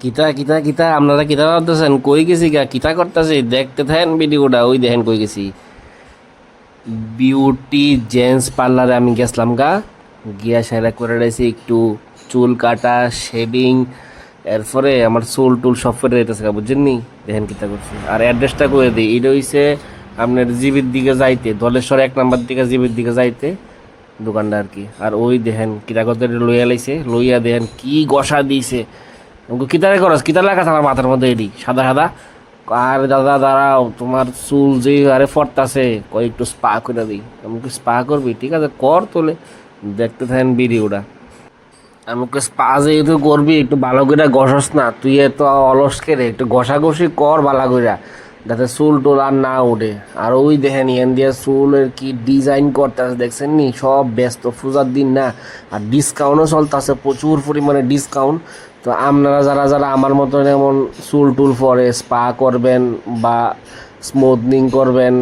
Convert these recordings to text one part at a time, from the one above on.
কিতা কিতা কিতা, আপনারা কিতা করতেছেন কই গেছি গা? কিতা করতেছি? দেখতে থাকেন ভিডিওটা। ওই দেখেন কই গেছি। বিউটি জেন্টস পার্লারে আমি গেছিলাম গা। গিয়া সেরা করে রয়েছি একটু চুল কাটা শেভিং এরপরে আমার চুল টুল সব ফেটে যেতেছে গা, বুঝছেন নি? দেখেন কিতা করছি। আর অ্যাড্রেসটা করে দিই, এটা হইছে আপনার জিবির দিকে যাইতে, ধলেশ্বর এক নাম্বার দিকে, জিবির দিকে যাইতে। দোকানটা আর কি। আর ওই দেখেন কিতা করতে লইয়া লাইছে, লইয়া দেখেন কি গসা আমাকে কিতারে করস কিতা লেখা আমার মাথার মধ্যে এডি, সাদা সাদা। আর দাদা, দাঁড়াও, তোমার চুল যে আরে ফটতাছে কই একটু স্পা করে দিই। আমাকে স্পা করবি? ঠিক আছে, কর তোলে। দেখতে থাকেন ভিডিওটা। আমাকে স্পা যেহেতু করবি, একটু ভালো করে ঘষস না, তুই এত অলস রে একটু ঘষাঘষি কর ভালো করে যাতে চুল টুল আর না উঠে। আর ওই দেখেন ইয়ান দিয়ে চুলের কি ডিজাইন করতেছে, দেখছেন নি? সব ব্যস্ত, পূজার দিন না। আর ডিসকাউন্টও চলতেছে, প্রচুর পরিমাণে ডিসকাউন্ট তো আপনারা যারা যারা আমার মতো যেমন চুল টুল পরে স্পা করবেন বা স্মুথনিং করবেন,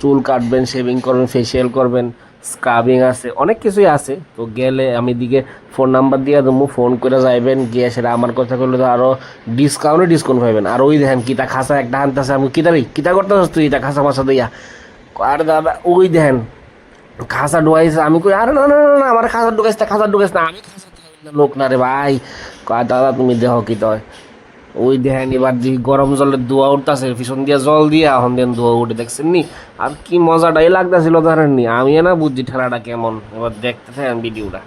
চুল কাটবেন শেভিং করবেন ফেসিয়াল করবেন স্ক্রাবিং আছে অনেক কিছুই আছে। তো গেলে আমি দিকে ফোন নাম্বার দিয়ে দেবো ফোন করে যাইবেন গিয়ে সেটা আমার কথা করলে তো আরও ডিসকাউন্টে ডিসকাউন্ট পাইবেন। আর ওই দেখেন কিতা খাসা একটা আনতেছে আমি কিতা রে কিতা করতে তুই এটা খাসা মাসা দিয়া? আর দাদা ওই দেখেন খাসা ঢুকাইছে আমি কই আরে না না না, আমার খাসা ঢুকাইছে খাসা ঢুকাইছে না আমি খাসা লোক না রে ভাই। দাদা তুমি দেহ কি তয় ওই দেখেন এবার যে গরম জলের ধোয়া উঠতেছে, পিছন দিয়ে জল দিয়ে এখন দেন ধোয়া উঠে দেখছেন নি? আর কি মজাটাই লাগতেছিল ধরেন নি, আমি না বুঝছি ঠেলাটা কেমন। এবার দেখতে থাকেন ভিডিওটা।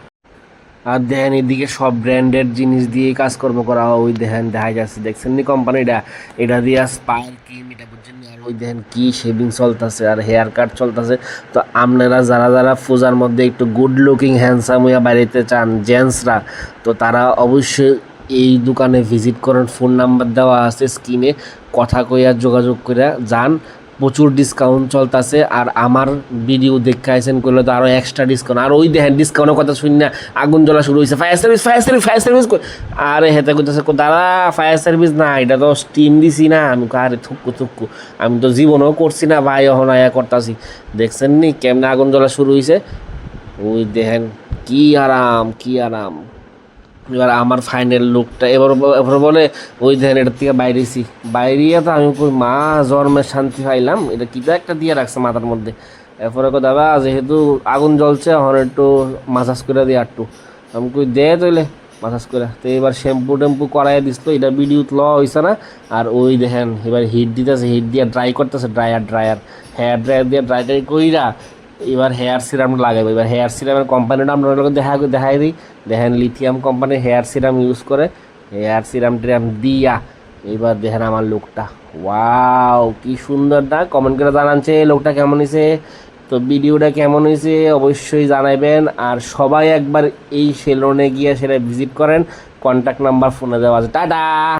আর দেখেন এদিকে সব ব্র্যান্ডেড জিনিস দিয়ে কাজকর্ম করা হয়, ওই দেখেন দেখা যাচ্ছে, দেখছেন নি কোম্পানিটা এটা দিয়ে স্পায়ার ক্রিম এটা বুঝছেন? আর ওই দেখেন কি শেভিং চলতেছে, আর হেয়ার কাট চলতেছে। তো আপনারা যারা যারা পূজার মধ্যে একটু গুড লুকিং হ্যান্ডসাম হইয়া বাড়িতে চান জেন্টসরা তো তারা অবশ্যই এই দোকানে ভিজিট করেন ফোন নাম্বার দেওয়া আছে স্ক্রিনে কথা কইয়া যোগাযোগ করে যান। প্রচুর ডিসকাউন্ট চলতেছে আর আমার ভিডিও দেখে আইসেন করলে তো আরও এক্সট্রা ডিসকাউন্ট আর ওই দেখেন ডিসকাউন্টের কথা শুনি না, আগুন জ্বলা শুরু হয়েছে fire service fire service fire service আরে হেতে করতেছে দাদা ফায়ার সার্ভিস না, এটা তো স্টিম দিছি না। আমি আরে থুক্কু থুক্কু আমি তো জীবনও করছি না, ভাই আয়া করতাছি। দেখছেন নি, কেমনে আগুন জ্বলা শুরু হয়েছে ওই দেখেন, কি আরাম কি আরাম। এবার আমার ফাইনাল লুকটা এবার এবার বলে, ওই দেখেন, এটার থেকে বাইরেছি। বাইরিয়ে তো আমি কই, মা জন্মের শান্তি পাইলাম। এটা কিটা একটা দিয়ে রাখছে মাথার মধ্যে। এরপরে কো দাদা, যেহেতু আগুন জ্বলছে, এখন একটু মাসাজ করে দিয়ে একটু। আমি কই, দে তৈলে মাসাজ করে। তো এবার শ্যাম্পু টেম্পু করাই দিছিল এটা ভিডিও ল হয়েছে না। আর ওই দেখেন, এবার হিট দিতেছে হিট দিয়ে ড্রাই করতেছে ড্রায়ার ড্রায়ার হেয়ার ড্রায়ার দিয়ে ড্রাই ট্রাই কইরা এবার হেয়ার সিরাম লাগাবো এবার হেয়ার সিরামের কোম্পানিটা আপনাদের দেখা দেখাই দিই। দেখেন লিথিয়াম কোম্পানির হেয়ার সিরাম ইউজ করে হেয়ার সিরাম টিরাম দিয়া এবার দেখেন আমার লোকটা। ওয়াও কি সুন্দর না? কমেন্ট করে জানাচ্ছে লোকটা কেমন হয়েছে তো ভিডিওটা কেমন হয়েছে অবশ্যই জানাবেন আর সবাই একবার এই সেলুনে গিয়ে সেটা ভিজিট করেন। কন্ট্যাক্ট নাম্বার ফোনে দেওয়া আছে। টাটা!